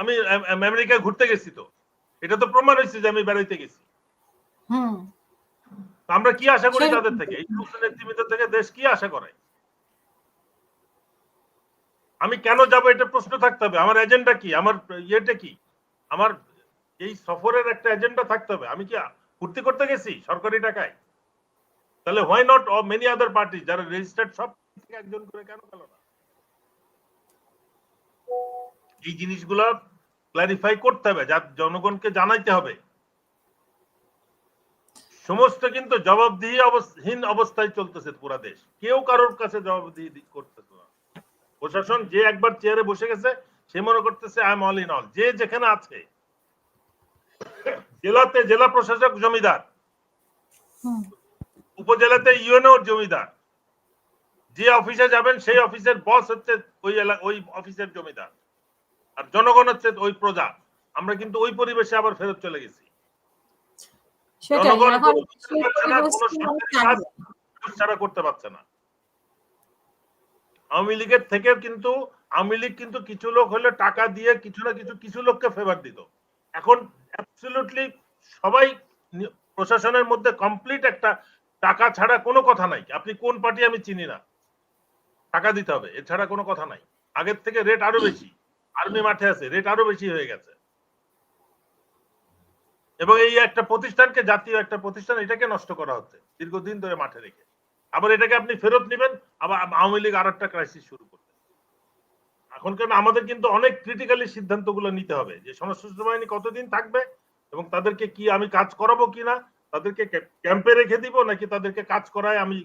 আমি আম- আম- আমেরিকায় ঘুরতে গেছি তো। এটা তো প্রমাণ হয়েছে যে আমি বেড়াইতে গেছি। আমরা কি আশা করি তাদের থেকে? এই সমস্ত নেতৃবৃন্দ থেকে দেশ কি আশা করে? আমি কেন যাব এটা প্রশ্ন থাকতে হবে? আমার এজেন্ডা কি? আমার ইয়েটা কি? আমার এই সফরের একটা এজেন্ডা থাকতে হবে। আমি কি ফুর্তি করতে গেছি সরকারি টাকায়? তাহলে why not many other party যারা রেজিস্টার্ড সব থেকে একজন করে কেন গেল না? এই জিনিসগুলো ক্লারিফাই করতে হবে যা জনগণকে জানাইতে হবে। সমস্ত কিন্তু জবাবদিহি অবস্থহীন অবস্থায় চলতেছে পুরা দেশ। কেউ কারোর কাছে জবাবদিহি করতেছে না। প্রশাসন যে একবার চেয়ারে বসে গেছে সে মনে করতেছে I am all in all যে যেখানে আছে। জেলাতে জেলা প্রশাসক জমিদার। উপজেলাতে ইউএনও জমিদার। যে অফিসে যাবেন সেই অফিসের বস হচ্ছে ওই ওই অফিসের জমিদার। আর জনগণ হচ্ছে ওই প্রজা। আমরা কিন্তু ওই পরিবেশে আবার ফেরত চলে গেছি। জনগণ। ছাড়া করতে পারছে না। আওয়ামী লীগের থেকেও কিন্তু আওয়ামী লীগ কিন্তু কিছু লোক হলে টাকা দিয়ে কিছু না কিছু কিছু লোককে ফেভার দিত। এখন অ্যাবসলিউটলি সবাই প্রশাসনের মধ্যে কমপ্লিট একটা টাকা ছাড়া কোনো কথা নাই। আপনি কোন পার্টি আমি চিনি না। টাকা দিতে হবে এছাড়া কোনো কথা নাই। আগের থেকে রেট আরও বেশি। আর্মি মাঠে আছে রেট আরও বেশি হয়ে গেছে। এবং এই একটা প্রতিষ্ঠানকে, জাতীয় একটা প্রতিষ্ঠান, এটাকে নষ্ট করা হচ্ছে, দীর্ঘদিন ধরে মাঠে রেখে। আবার এটাকে আপনি ফেরত নেবেন, আবার আওয়ামী লীগ আর একটা ক্রাইসিস শুরু করবে। এখন কেন আমাদের কিন্তু অনেক ক্রিটিক্যালি সিদ্ধান্তগুলো নিতে হবে, যে সশস্ত্র বাহিনী কতদিন থাকবে এবং তাদেরকে কি আমি কাজ করাবো কিনা, তাদেরকে ক্যাম্পে রেখে দিব, নাকি তাদেরকে কাজ করায় আমি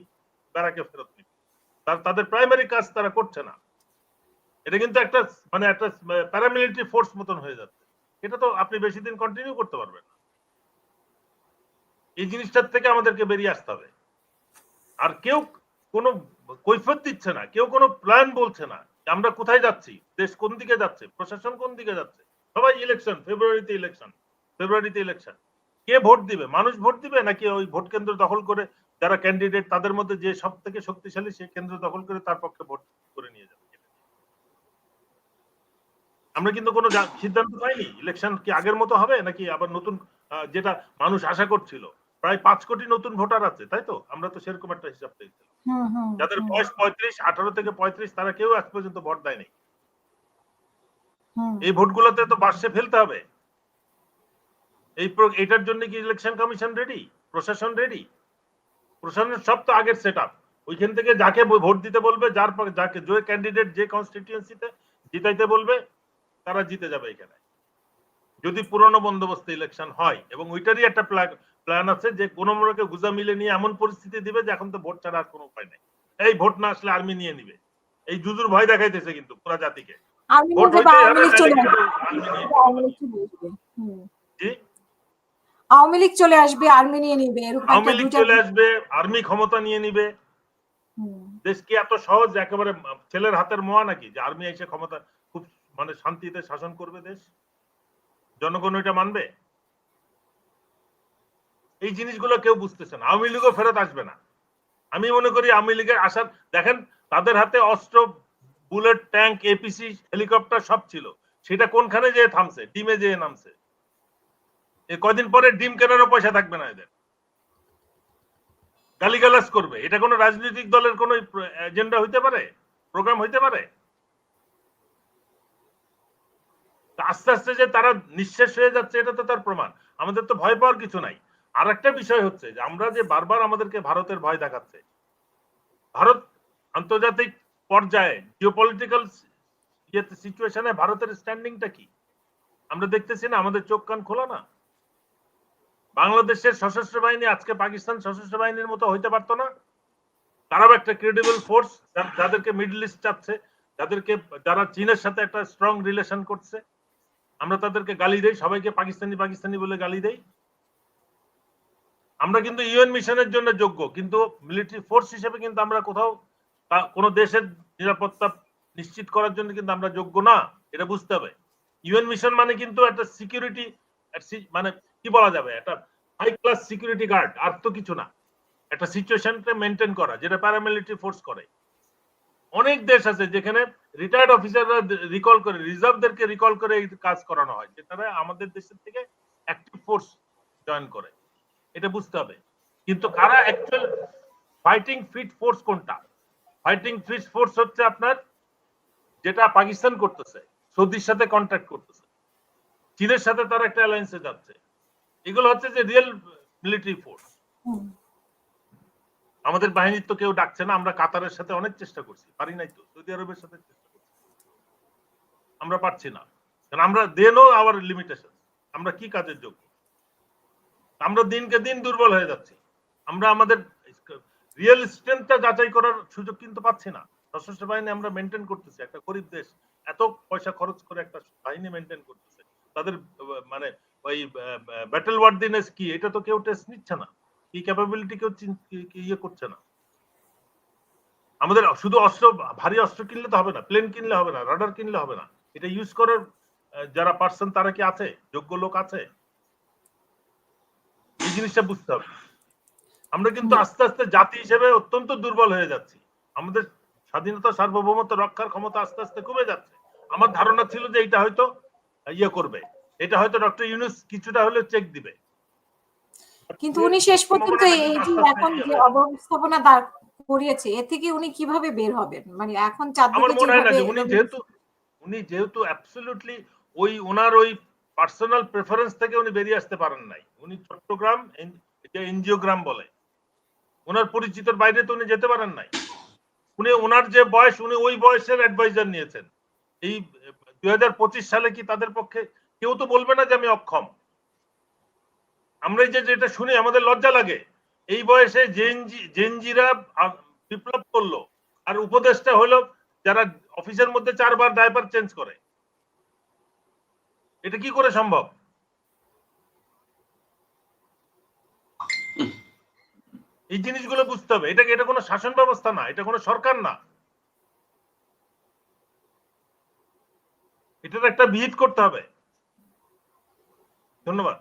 ব্যারাকে ফেরত নিব? তাদের প্রাইমারি কাজ তারা করছে না। এটা কিন্তু একটা মানে একটা প্যারামিলিটারি ফোর্স মতন হয়ে যাচ্ছে। এটা তো আপনি বেশি দিন কন্টিনিউ করতে পারবেন না। এই জিনিসটার থেকে আমাদেরকে বেরিয়ে আসতে হবে। আর কেউ কোনো কৈফত দিচ্ছে না, কেউ কোনো প্ল্যান বলছে না আমরা কোথায় যাচ্ছি, দেশ কোন দিকে যাচ্ছে, প্রশাসন কোন দিকে যাচ্ছে। সবাই ইলেকশন ফেব্রুয়ারিতে ইলেকশন ফেব্রুয়ারিতে ইলেকশন কে ভোট দিবে? মানুষ ভোট দিবে নাকি ওই ভোট কেন্দ্র দখল করে যারা ক্যান্ডিডেট তাদের মধ্যে যে সব থেকে শক্তিশালী সে কেন্দ্র দখল করে তার পক্ষে ভোট করে নিয়ে যাবে? আমরা কিন্তু কোনো সিদ্ধান্ত পাইনি। ইলেকশন কি আগের মতো হবে নাকি আবার নতুন যেটা মানুষ আশা করছিল? প্রায় পাঁচ কোটি নতুন ভোটার আছে তাই তো? আমরা তো সেরকম একটা হিসাব হুম যাদের বয়স পঁয়ত্রিশ আঠারো থেকে পঁয়ত্রিশ তারা কেউ আজ পর্যন্ত ভোট দেয়নি। এই ভোটগুলোতে তো বাসে ফেলতে হবে। এই এটার জন্য কি ইলেকশন কমিশন রেডি প্রশাসন রেডি প্রশাসনের সব তো আগের সেট আপ ওইখান থেকে যাকে ভোট দিতে বলবে যার যাকে যে ক্যান্ডিডেট যে কনস্টিটিউয়েন্সিতে জিতাইতে বলবে তারা জিতে যাবে এখানে। যদি পুরনো বন্দোবস্ত ইলেকশন হয় এবং ওইটারই একটা প্ল্যান আছে যে কোনো মোড়কে গুজা মিলে নিয়ে এমন পরিস্থিতি দিবে যে এখন তো ভোট ছাড়া আর কোনো উপায় নেই। এই ভোট না আসলে আর্মি নিয়ে নিবে। এই জুজুর ভয় দেখাইতেছে কিন্তু পুরা জাতিকে। আওয়ামী লীগ চলে আসবে। আর্মি নিয়ে নিবে। আওয়ামী লীগ চলে আসবে আর্মি ক্ষমতা নিয়ে নিবে। দেশ কি এত সহজ একেবারে ছেলের হাতের মোয়া নাকি? যে আর্মি এসে ক্ষমতা মানে শান্তিতে শাসন করবে দেশ? জনগণ ওইটা মানবে? এই জিনিসগুলো কেউ বুঝতেছে না। আওয়ামী লীগও ফেরত আসবে না। আমি মনে করি আওয়ামী লীগের আসার দেখেন, তাদের হাতে অস্ত্র, বুলেট, ট্যাঙ্ক, এপিসি, হেলিকপ্টার সব ছিল। সেটা কোনখানে যেয়ে থামছে? ডিমে যেয়ে নামছে। এ কয়দিন পরে ডিম কেনারও পয়সা থাকবে না এদের। গালিগালাজ করবে। এটা কোনো রাজনৈতিক দলের কোনো এজেন্ডা হইতে পারে? প্রোগ্রাম হইতে পারে তা আস্তে আস্তে যে তারা নিঃশেষ হয়ে যাচ্ছে, এটা তো তার প্রমাণ। আমাদের তো ভয় পাওয়ার কিছু নাই। আর একটা বিষয় হচ্ছে যে আমরা যে বারবার আমাদেরকে ভারতের ভয় দেখাচ্ছে, ভারত আন্তর্জাতিক পর্যায়ে জিওপলিটিক্যাল সিচুয়েশনে ভারতের স্ট্যান্ডিংটা কি? আমরা দেখতেছি না, আমাদের চোখ কান খোলা না। বাংলাদেশের সশস্ত্র বাহিনী, আজকে পাকিস্তান সশস্ত্র বাহিনীর মতো হইতে পারতো না। তারাও একটা ক্রেডিবল ফোর্স যাদেরকে মিডল ইস্ট চাচ্ছে, যাদেরকে যারা চীনের সাথে একটা স্ট্রং রিলেশন করছে। আমরা তাদেরকে গালি দেই, সবাইকে পাকিস্তানি পাকিস্তানি বলে গালি দেই। আমরা কিন্তু ইউএন মিশনের জন্য যোগ্য, কিন্তু মিলিটারি ফোর্স হিসেবে কিন্তু আমরা কোথাও কোনো দেশের নিরাপত্তা নিশ্চিত করার জন্য কিন্তু আমরা যোগ্য না, এটা বুঝতে হবে। ইউএন মিশন মানে কিন্তু একটা সিকিউরিটি মানে কি বলা যাবে? একটা হাই ক্লাস সিকিউরিটি গার্ড আর তো কিছু না। একটা সিচুয়েশনকে মেনটেন করা, যেটা প্যারামিলিটারি ফোর্স করে। অনেক দেশ আছে যেখানে রিটায়ার্ড অফিসাররা রিকল করে রিজার্ভদেরকে রিকল করে এই কাজ করানো হয় যেটা আমাদের দেশের থেকে অ্যাক্টিভ ফোর্স জয়েন করে। এটা বুঝতে হবে। কিন্তু কারা অ্যাকচুয়াল ফাইটিং ফিট ফোর্স কোনটা? ফাইটিং ফিট ফোর্স হচ্ছে আপনার যেটা পাকিস্তান করতেছে সৌদির সাথে কন্ট্যাক্ট করতেছে। চীনের সাথে তারা একটা অ্যালায়েন্সে যাচ্ছে। এগুলো হচ্ছে যে রিয়েল মিলিটারি ফোর্স। আমাদের বাহিনীর তো কেউ ডাকছে না আমরা কাতারের সাথে অনেক চেষ্টা করছি পারি নাই তো সৌদি আরবের সাথে চেষ্টা আমরা পারছি না। কারণ আমরা দেনো আওয়ার লিমিটেশন আমরা কি কাজের যোগ্য? আমরা দিনকে দিন দুর্বল হয়ে যাচ্ছি। আমরা আমাদের রিয়েল স্ট্রেংথটা যাচাই করার সুযোগ কিন্তু পাচ্ছি না। সশস্ত্র বাহিনী আমরা মেনটেন করতেছি। একটা গরিব দেশ, এত পয়সা খরচ করে একটা বাহিনী মেনটেন করতেছে। তাদের মানে ওই ব্যাটেল ওয়ার্ডিনেস কি? এটা তো কেউ টেস্ট নিচ্ছে না। কি ক্যাপাবিলিটি কেউ ইয়ে করছে না? আমাদের শুধু অস্ত্র, ভারী অস্ত্র কিনলে তো হবে না। প্লেন কিনলে হবে না রাডার কিনলে হবে না। এটা ইউজ করার যারা পার্সন তারা কি আছে? যোগ্য লোক আছে? এই জিনিসটা বুঝতে হবে। আমরা কিন্তু আস্তে আস্তে জাতি হিসেবে অত্যন্ত দুর্বল হয়ে যাচ্ছি। আমাদের স্বাধীনতা সার্বভৌমত্ব রক্ষার ক্ষমতা আস্তে আস্তে কমে যাচ্ছে। আমার ধারণা ছিল যে এটা হয়তো ইয়ে করবে। এটা হয়তো ডক্টর ইউনুস কিছুটা হলে চেক দিবে। কিন্তু উনি শেষ পর্যন্ত এই যে এখন যে অবস্থাপনা দাঁড় করিয়েছে এ থেকে উনি কীভাবে বের হবেন? মানে এখন যেভাবে যে উনি যেহেতু উনি যেহেতু অ্যাবসলিউটলি ওই ওনার ওই পার্সোনাল প্রেফারেন্স থেকে উনি বেরিয়ে আসতে পারেন নাই। উনি চট্টগ্রাম যে এনজিওগ্রাম বলে, ওনার পরিচিতর বাইরে তো উনি যেতে পারেন নাই। উনি ওনার যে বয়স, উনি ওই বয়সের অ্যাডভাইজার নিয়েছেন। এই দুই সালে কি তাদের পক্ষে কেউ তো বলবে না যে আমি অক্ষম। আমরা যে যেটা শুনি, আমাদের লজ্জা লাগে। এই বয়সে জেনজি জেনজিরা বিপ্লব করল। আর উপদেশটা হলো যারা অফিসের মধ্যে চারবার ডাইপার চেঞ্জ করে, এটা কি করে সম্ভব? এই জিনিসগুলো বুঝতে হবে। এটা এটা কোনো শাসন ব্যবস্থা না, এটা কোনো সরকার না। এটার একটা বিহিত করতে হবে। ধন্যবাদ।